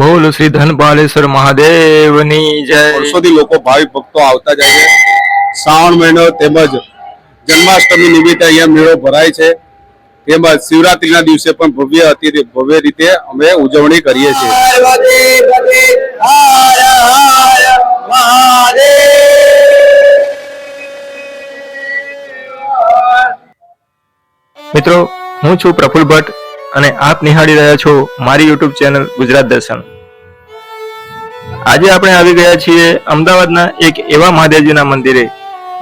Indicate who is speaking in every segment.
Speaker 1: બોલ શ્રી ધનપાલેશ્વર મહાદેવની જય.
Speaker 2: વર્ષોથી લોકો ભાવિક ભક્તો આવતા જાય છે. શ્રાવણ મહિનો તેમજ જન્માષ્ટમી નિમિત્તે અહીંયા મેળો ભરાય છે. તેમજ શિવરાત્રીના દિવસે પણ ભવ્ય અતિ ભવ્ય રીતે અમે ઉજવણી કરીએ છીએ.
Speaker 1: મિત્રો હું છું પ્રફુલ ભટ્ટ. અને આપ નિહાળી રહ્યા છો મારી યુટ્યુબ ચેનલ ગુજરાત દર્શન. આજે આપણે આવી ગયા છીએ અમદાવાદના એક એવા મહાદેવજીના મંદિરે,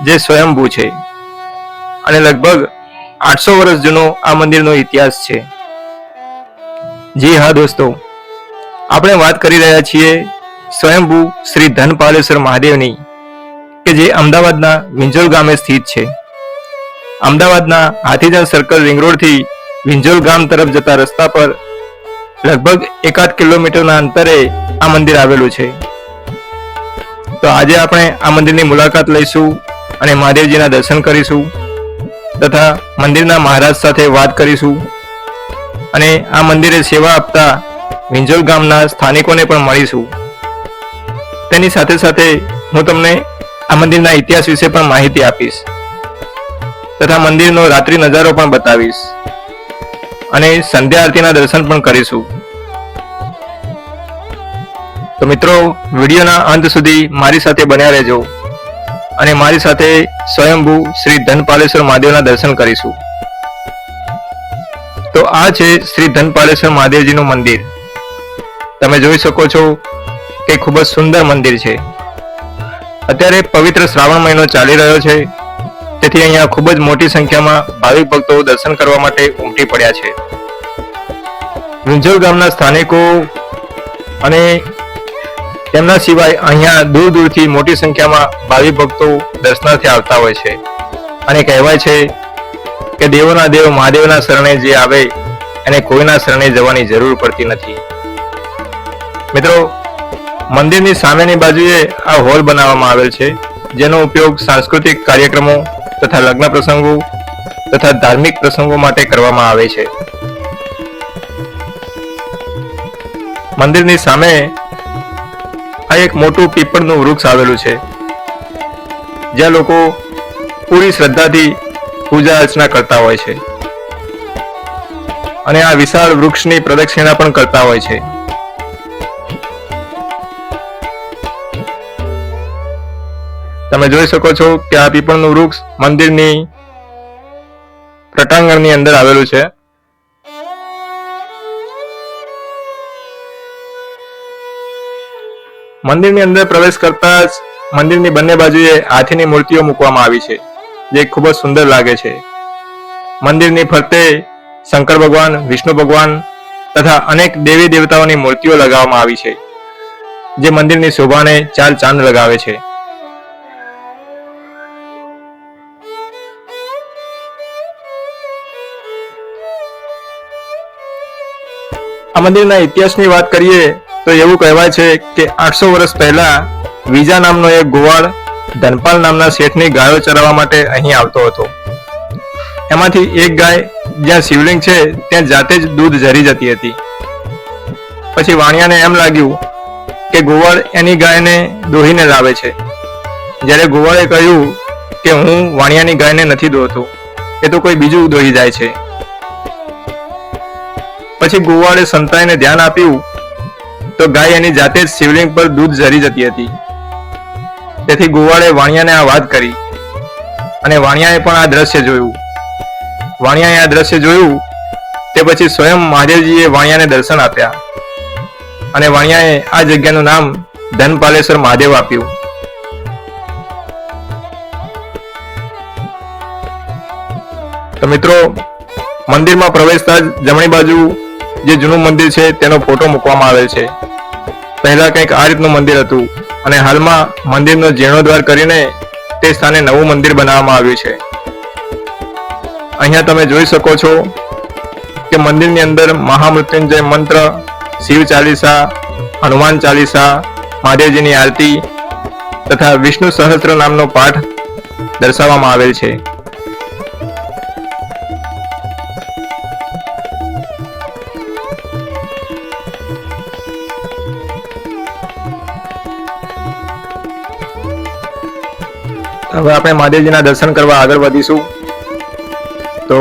Speaker 1: જે સ્વયંભૂ છે. અને લગભગ આઠસો વર્ષ જૂનો આ મંદિરનો ઇતિહાસ છે. જી હા દોસ્તો, આપણે વાત કરી રહ્યા છીએ સ્વયંભૂ શ્રી ધનપાલેશ્વર મહાદેવની, કે જે અમદાવાદના વિંજોલ ગામે સ્થિત છે. અમદાવાદના હાથીજન સર્કલ રિંગ રોડથી વિંજોલ ગામ તરફ જતા રસ્તા પર લગભગ એકાદ કિલોમીટરના અંતરે આ મંદિર આવેલું છે. તો આજે આપણે આ મંદિરની મુલાકાત લઈશું અને મહાદેવજીના દર્શન કરીશું તથા મંદિરના મહારાજ સાથે વાત કરીશું અને આ મંદિરે સેવા આપતા વિંજોલ ગામના સ્થાનિકોને પણ મળીશું. તેની સાથે સાથે હું તમને આ મંદિરના ઇતિહાસ વિશે પણ માહિતી આપીશ તથા મંદિરનો રાત્રિ નજારો પણ બતાવીશ. અને સંધ્યા આરતીના દર્શન પણ કરીશું. તો મિત્રો, વિડીયોના અંત સુધી મારી સાથે બન્યા રહેજો અને મારી સાથે સ્વયંભૂ શ્રી ધનપાલેશ્વર મહાદેવના દર્શન કરીશું. તો આ છે શ્રી ધનપાલેશ્વર મહાદેવજીનું મંદિર. તમે જોઈ શકો છો કે ખૂબ જ સુંદર મંદિર છે. અત્યારે પવિત્ર શ્રાવણ મહિનો ચાલી રહ્યો છે. તેથી અહીંયા ખૂબ જ મોટી સંખ્યામાં ભાવિક ભક્તો દર્શન કરવા માટે ઉમટી પડ્યા છે. વિંજોલ ગામના સ્થાનિકો અને તેમના સિવાય અહીંયા દૂર દૂરથી મોટી સંખ્યામાં ભાવિક ભક્તો દર્શનાર્થે આવતા હોય છે. અને કહેવાય છે કે દેવોના દેવ મહાદેવના શરણે જે આવે, એને કોઈના શરણે જવાની જરૂર પડતી નથી. મિત્રો, મંદિરની સામેની બાજુએ આ હોલ બનાવવામાં આવેલ છે, જેનો ઉપયોગ સાંસ્કૃતિક કાર્યક્રમો તથા લગ્ન પ્રસંગો તથા ધાર્મિક પ્રસંગો માટે કરવામાં આવે છે. મંદિરની સામે આ એક મોટું પીપળનું વૃક્ષ આવેલું છે. જ્યાં લોકો પૂરી શ્રદ્ધાથી પૂજા અર્ચના કરતા હોય છે. અને આ વિશાળ વૃક્ષની પ્રદક્ષિણા પણ કરતા હોય છે. તમે જોઈ શકો છો કે આ પીપળનું વૃક્ષ મંદિરની પ્રટાંગણની અંદર આવેલું છે. મંદિરની અંદર પ્રવેશ કરતા જ મંદિરની બંને બાજુએ હાથીની મૂર્તિઓ મૂકવામાં આવી છે, જે ખૂબ જ સુંદર લાગે છે. મંદિરની ફરતે શંકર ભગવાન, વિષ્ણુ ભગવાન તથા અનેક દેવી દેવતાઓની મૂર્તિઓ લગાવવામાં આવી છે, જે મંદિરની શોભાને ચાર ચાંદ લગાવે છે. આ મંદિરના ઇતિહાસની વાત કરીએ તો એવું કહેવાય છે કે આઠસો વર્ષ પહેલા વિજા નામનો એક ગોવાળ ધનપાલ નામના શેઠની ગાયો ચરાવવા માટે અહીં આવતો હતો. એમાંથી એક ગાય જ્યાં શિવલિંગ છે ત્યાં જાતે જ દૂધ ઝરી જતી હતી. પછી વાણિયાને એમ લાગ્યું કે ગોવાળ એની ગાયને દોહીને લાવે છે. જ્યારે ગોવાળે કહ્યું કે હું વાણિયાની ગાયને નથી દોહતો, એ તો કોઈ બીજું દોહી જાય છે. પછી ગોવાળે સંતાઈને ધ્યાન આપ્યું તો ગાય એની જાતે જ શિવલિંગ પર દૂધ ઝરી જતી હતી. તેથી ગોવાળે વાણિયાને આ વાત કરી અને વાણિયાએ પણ આ દ્રશ્ય જોયું. વાણિયાએ આ દ્રશ્ય જોયું તે પછી સ્વયં મહાદેવજીએ વાણિયાને દર્શન આપ્યા અને વાણિયાએ આ જગ્યાનું નામ ધનપાલેશ્વર મહાદેવ આપ્યું. તો મિત્રો, મંદિરમાં પ્રવેશતા જ જમણી બાજુ જે જૂનું મંદિર છે, તેનો ફોટો મૂકવામાં આવેલ છે. પહેલા કંઈક આ રીતનું મંદિર હતું અને હાલમાં મંદિરનો જીર્ણોદ્ધાર કરીને તે સ્થાને નવું મંદિર બનાવવામાં આવ્યું છે. અહીંયા તમે જોઈ શકો છો કે મંદિરની અંદર મહામૃત્યુંજય મંત્ર, શિવ ચાલીસા, હનુમાન ચાલીસા, મહાદેવજીની આરતી તથા વિષ્ણુ સહસ્ત્ર નામનો પાઠ દર્શાવવામાં આવેલ છે. હવે આપણે મહાદેવજીના દર્શન કરવા આગળ વધીશું. તો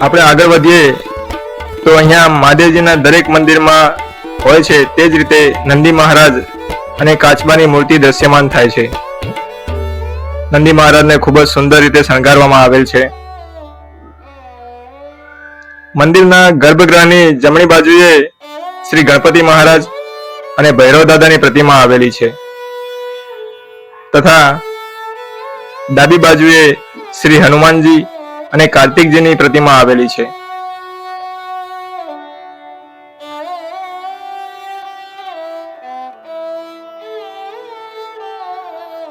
Speaker 1: આપણે આગળ વધીએ, તો અહીંયા મહાદેવજીના દરેક મંદિરમાં હોય છે તે જ રીતે નંદી મહારાજ અને કાચબાની મૂર્તિ દ્રશ્યમાન થાય છે. નંદી મહારાજને ખૂબ જ સુંદર રીતે શણગારવામાં આવેલ છે. મંદિરના ગર્ભગૃહની જમણી બાજુએ શ્રી ગણપતિ મહારાજ અને ભૈરવ દાદાની પ્રતિમા આવેલી છે. તથા ડાબી બાજુએ શ્રી હનુમાનજી અને કાર્તિકજીની પ્રતિમા આવેલી છે.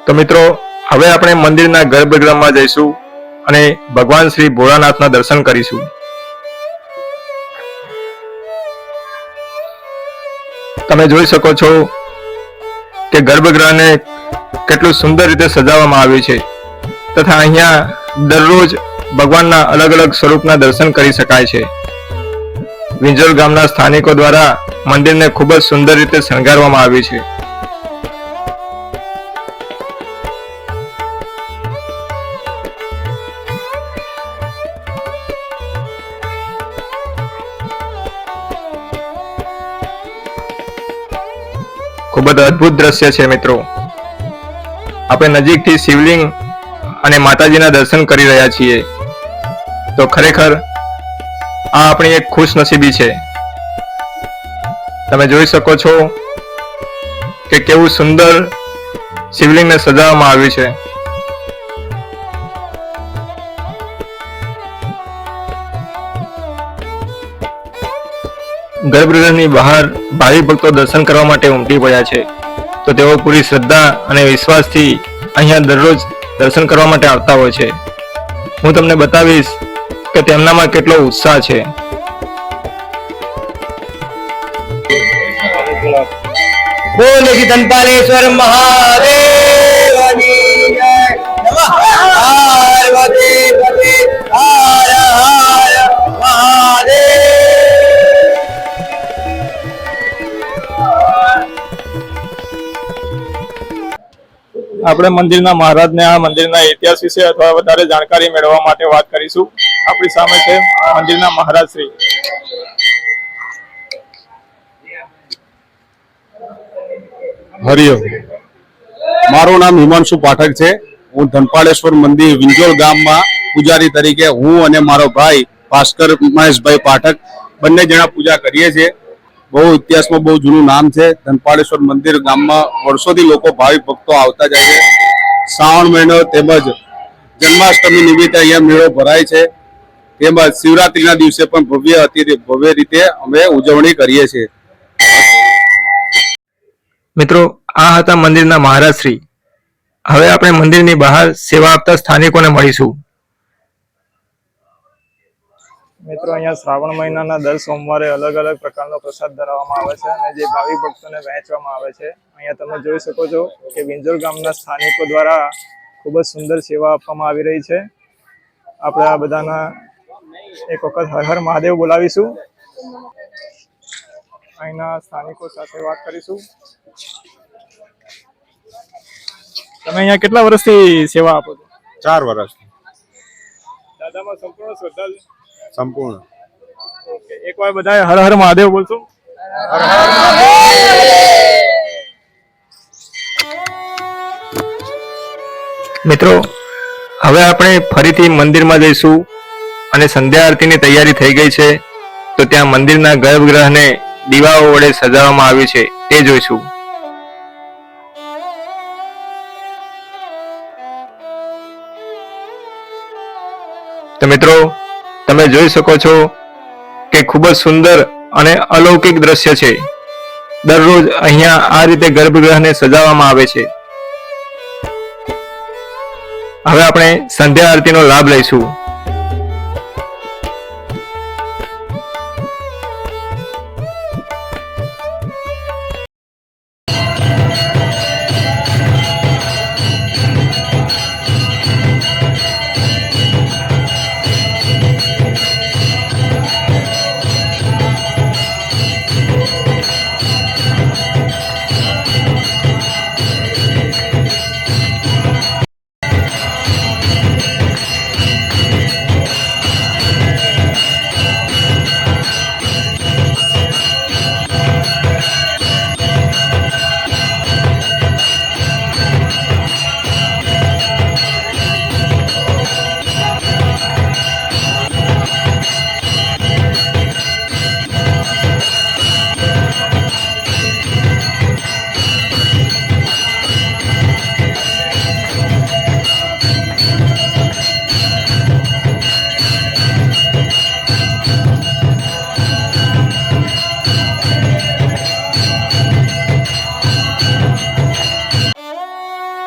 Speaker 1: તો મિત્રો, હવે આપણે મંદિરના ગર્ભગૃહમાં જઈશું અને ભગવાન શ્રી ભોળાનાથના દર્શન કરીશું. તમે જોઈ શકો છો કે ગર્ભગૃહને કેટલું સુંદર રીતે સજાવવામાં આવ્યું છે. તથા અહીંયા દરરોજ ભગવાનના અલગ અલગ સ્વરૂપના દર્શન કરી શકાય છે. વિંજોલ ગામના સ્થાનિકો દ્વારા મંદિરને ખૂબ જ સુંદર રીતે શણગારવામાં આવ્યું છે. ખૂબ જ અદ્ભુત દ્રશ્ય છે મિત્રો. આપણે નજીકથી શિવલિંગ અને માતાજીના દર્શન કરી રહ્યા છીએ. તો ખરેખર આ આપણી એક ખુશ નસીબી છે. તમે જોઈ શકો છો કે કેવું સુંદર શિવલિંગને સજાવવામાં આવ્યું છે. ગર્ભગૃહની બહાર ભાવિ ભક્તો દર્શન કરવા માટે ઉમટી પડ્યા છે. તો તેઓ પૂરી શ્રદ્ધા અને વિશ્વાસથી અહીંયા દરરોજ દર્શન કરવા માટે આવતા હોય છે. હું તમને બતાવીશ કે તેમનામાં કેટલો ઉત્સાહ છે.
Speaker 3: બોલ ધનપાલેશ્વર મહાદેવની
Speaker 1: આપણે મંદિરના મહારાજને આ મંદિરના ઇતિહાસ વિશે અથવા વધારે જાણકારી મેળવવા માટે વાત કરીશું. આપણી સામે છે મંદિરના મહારાજ શ્રી.
Speaker 2: હરિયો મારું નામ હિમાંશુ પાઠક છે. હું ધનપાળેશ્વર મંદિર વિંજોલ ગામમાં પૂજારી તરીકે હું અને મારો ભાઈ ભાસ્કર મહેશભાઈ પાઠક બંને જણા પૂજા કરીએ છીએ. બહુ ઇતિહાસમાં બહુ જૂનું નામ છે. ધનપાળેશ્વર મંદિર ગામમાં વર્ષોથી લોકો ભાવિક ભક્તો આવતા જાય છે. શ્રાવણ મહિનો તેમજ જન્માષ્ટમી નિમિત્તે અહીંયા મેળો ભરાય છે. તેમજ શિવરાત્રીના દિવસે પણ ભવ્ય અતિ ભવ્ય રીતે અમે ઉજવણી કરીએ છીએ.
Speaker 1: મિત્રો, આ હતા મંદિરના મહારાજ શ્રી. હવે આપણે મંદિરની બહાર સેવા આપતા સ્થાનિકોને મળીશું. મિત્રો અહીંયા શ્રાવણ મહિનાના દર સોમવારે અલગ અલગ પ્રકારનો પ્રસાદ ધરાવવામાં આવે છે અને જે ભાવિક ભક્તોને વહેંચવામાં આવે છે. અહીંયા તમે જોઈ શકો છો કે વિંજોર ગામના સ્થાનિકો દ્વારા ખૂબ જ સુંદર સેવા આપવામાં આવી રહી છે. આપણે આ બધાના એક વખત હર હર મહાદેવ બોલાવીશું. અહીંના સ્થાનિકો સાથે વાત કરીશું. તમે અહીંયા કેટલા વર્ષથી સેવા આપો છો?
Speaker 2: ચાર વર્ષ
Speaker 1: દાદામાં સંપૂર્ણ શ્રદ્ધા છે.
Speaker 2: સંપૂર્ણ.
Speaker 1: એકવાર બધાએ હર હર મહાદેવ બોલશો? મિત્રો હવે આપણે ફરીથી મંદિરમાં જઈશું અને સંધ્યા આરતીની તૈયારી થઈ ગઈ છે તો ત્યાં મંદિરના ગર્ભગૃહને દીવાઓ વડે સજાવવામાં આવ્યું છે તે જોઈશું. તો મિત્રો તમે જોઈ શકો છો કે ખૂબ જ સુંદર અને અલૌકિક દ્રશ્ય છે. દરરોજ અહીંયા આ રીતે ગર્ભગૃહને સજાવવામાં આવે છે. હવે આપણે સંધ્યા આરતીનો લાભ લઈશું.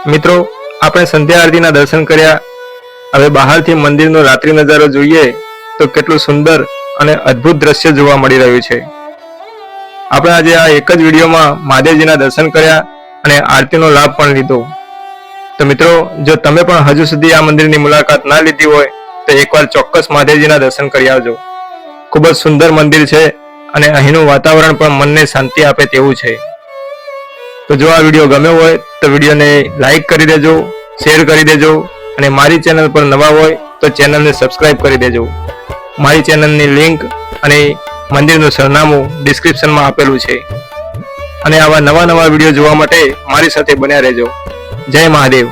Speaker 1: મિત્રો, આપણે સંધ્યા આરતીના દર્શન કર્યા. હવે બહારથી મંદિરનો રાત્રિ નજારો જોઈએ તો કેટલું સુંદર અને અદ્ભુત દ્રશ્ય જોવા મળી રહ્યું છે. આપણે આજે આ એક જ વિડીયોમાં મહાદેવજીના દર્શન કર્યા અને આરતીનો લાભ પણ લીધો. તો મિત્રો, જો તમે પણ હજુ સુધી આ મંદિરની મુલાકાત ના લીધી હોય, તો એકવાર ચોક્કસ મહાદેવજીના દર્શન કરી આવજો. ખૂબ જ સુંદર મંદિર છે અને અહીંનું વાતાવરણ પણ મનને શાંતિ આપે તેવું છે. તો જો આ વીડિયો ગમ્યો હોય તો વિડીયોને લાઇક કરી દેજો, શેર કરી દેજો અને મારી ચેનલ પર નવા હોય તો ચેનલને સબસ્ક્રાઇબ કરી દેજો. મારી ચેનલની લિંક અને મંદિરનું સરનામું ડિસ્ક્રિપ્શનમાં આપેલું છે. અને આવા નવા નવા વીડિયો જોવા માટે મારી સાથે બન્યા રહેજો. જય મહાદેવ.